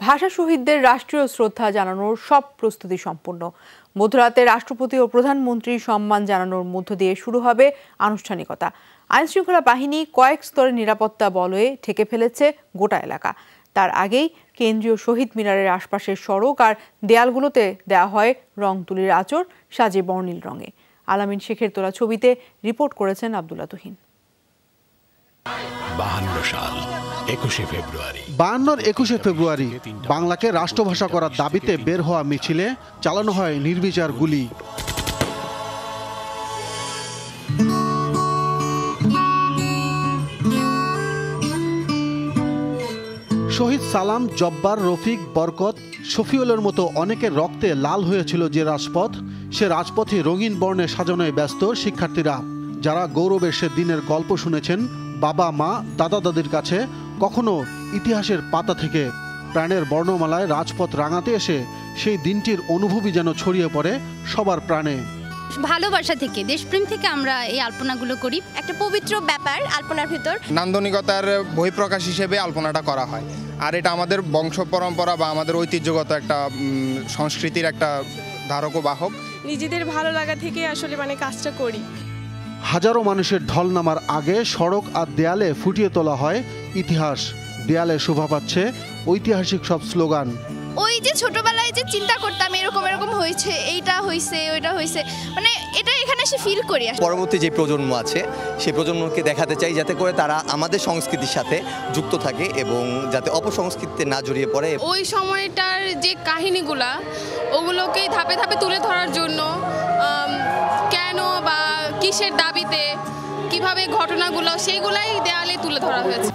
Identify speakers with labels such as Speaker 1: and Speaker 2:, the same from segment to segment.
Speaker 1: ভাষা শহীদদের রাষ্ট্রীয় শ্রদ্ধা জানানোর সব প্রস্তুতি সম্পূর্ণ। মধ্যরাতে রাষ্ট্রপতি ও প্রধানমন্ত্রী সম্মান জানানোর মধ্য দিয়ে শুরু হবে আনুষ্ঠানিকতা। আইনশৃঙ্খলা বাহিনী কয়েক স্তরে নিরাপত্তা বলয়ে ঠেকে ফেলেছে গোটা এলাকা। তার আগেই কেন্দ্রীয় শহীদ মিনারের আশপাশের সড়ক আর দেয়ালগুলোতে দেওয়া হয় রং তুলির আচর সাজে বর্ণিল রঙে। আলামিন শেখের তোলা ছবিতে রিপোর্ট করেছেন আবদুল্লা তুহিন।
Speaker 2: একুশে ফেব্রুয়ারি,
Speaker 3: বাংলাকে রাষ্ট্রভাষা করার দাবিতে বের হওয়া মিছিলে চালানো হয় নির্বিচার গুলি। শহীদ সালাম, জব্বার, রফিক, বরকত, শফিউলের মতো অনেকের রক্তে লাল হয়েছিল যে রাজপথ, সে রাজপথে রঙিন বর্ণে সাজানোয় ব্যস্ত শিক্ষার্থীরা, যারা গৌরবের সে দিনের গল্প শুনেছেন বাবা মা দাদা দাদির কাছে কখনো ইতিহাসের পাতা থেকে প্রাণের বর্ণমালায় রাজপথ রাঙাতে এসে সেই দিনটির অনুভূতি যেন ছড়িয়ে পড়ে সবার প্রাণে।
Speaker 4: ভালোবাসা থেকে দেশপ্রেম থেকে আমরা এই আলপনাগুলো করি।
Speaker 5: একটা পবিত্র ব্যাপার আলপনার ভিতর।
Speaker 6: নান্দনিকতার বহিঃপ্রকাশ হিসেবে আলপনাটা করা হয়। আর এটা আমাদের বংশ পরম্পরা বা আমাদের ঐতিহ্যগত একটা সংস্কৃতির একটা ধারক বাহক।
Speaker 7: নিজেদের ভালো লাগা থেকে আসলে মানে কাজটা করি।
Speaker 3: হাজারো মানুষের ঢল নামার আগে সড়ক আর দেয়ালে ফুটিয়ে তোলা হয় ইতিহাস। দেয়ালে শোভা পাচ্ছে ঐতিহাসিক সব স্লোগান।
Speaker 5: ওই যে ছোটবেলায় যে চিন্তা করতাম এরকম এরকম হয়েছে এইটা হয়েছে ওইটা হয়েছে মানে এটা এখানে এসে ফিল করি
Speaker 8: পরবর্তী যে প্রজন্ম আছে সেই প্রজন্মকে দেখাতে চাই যাতে করে তারা আমাদের সংস্কৃতির সাথে যুক্ত থাকে এবং যাতে অপসংস্কৃতিতে না জড়িয়ে পড়ে।
Speaker 9: ওই সময়টার যে কাহিনীগুলা ওগুলোকে ধাপে ধাপে তুলে ধরার জন্য কিসের দাবিতে কীভাবে ঘটনাগুলো সেইগুলাই দেয়ালে তুলে ধরা হয়েছে।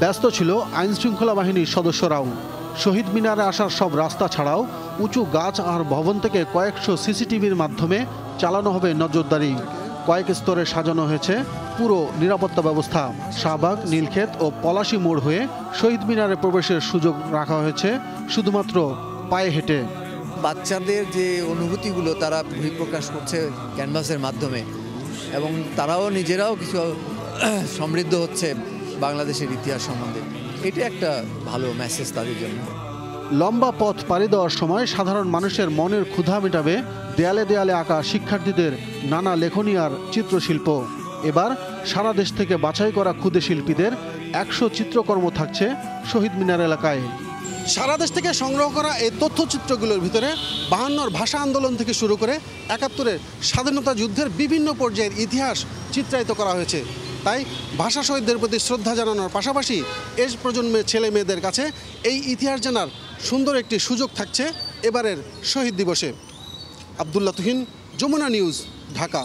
Speaker 3: ব্যস্ত ছিল আইন শৃঙ্খলা বাহিনীর সদস্যরাও। শহীদ মিনারে আসার সব রাস্তা ছাড়াও উঁচু গাছ আর ভবন থেকে কয়েকশো সিসিটিভির মাধ্যমে চালানো হবে নজরদারি। কয়েক স্তরে সাজানো হয়েছে পুরো নিরাপত্তা ব্যবস্থা। শাহবাগ নীলক্ষেত ও পলাশী মোড় হয়ে শহীদ মিনারে প্রবেশের সুযোগ রাখা হয়েছে শুধুমাত্র পায়ে হেঁটে।
Speaker 10: বাচ্চাদের যে অনুভূতিগুলো তারা বহিঃপ্রকাশ করছে ক্যানভাসের মাধ্যমে এবং তারাও নিজেরাও কিছু সমৃদ্ধ হচ্ছে বাংলাদেশের ইতিহাস সম্বন্ধে। এটা একটা ভালো মেসেজ তাদের জন্য।
Speaker 3: লম্বা পথ পাড়ি দেওয়ার সময় সাধারণ মানুষের মনের ক্ষুধা মেটাবে দেয়ালে দেয়ালে আঁকা শিক্ষার্থীদের নানা লেখনী আর চিত্রশিল্প। এবার সারা দেশ থেকে বাছাই করা ক্ষুদে শিল্পীদের একশো চিত্রকর্ম থাকছে শহীদ মিনার এলাকায়। সারা দেশ থেকে সংগ্রহ করা এই তথ্যচিত্রগুলোর ভিতরে বাহান্নর ভাষা আন্দোলন থেকে শুরু করে একাত্তরের স্বাধীনতা যুদ্ধের বিভিন্ন পর্যায়ের ইতিহাস চিত্রায়িত করা হয়েছে। তাই ভাষা শহীদদের প্রতি শ্রদ্ধা জানানোর পাশাপাশি এস প্রজন্মের ছেলে মেয়েদের কাছে এই ইতিহাস জানার সুন্দর একটি সুযোগ থাকছে এবারের শহীদ দিবসে। আবদুল্লা তুহিন, যমুনা নিউজ, ঢাকা।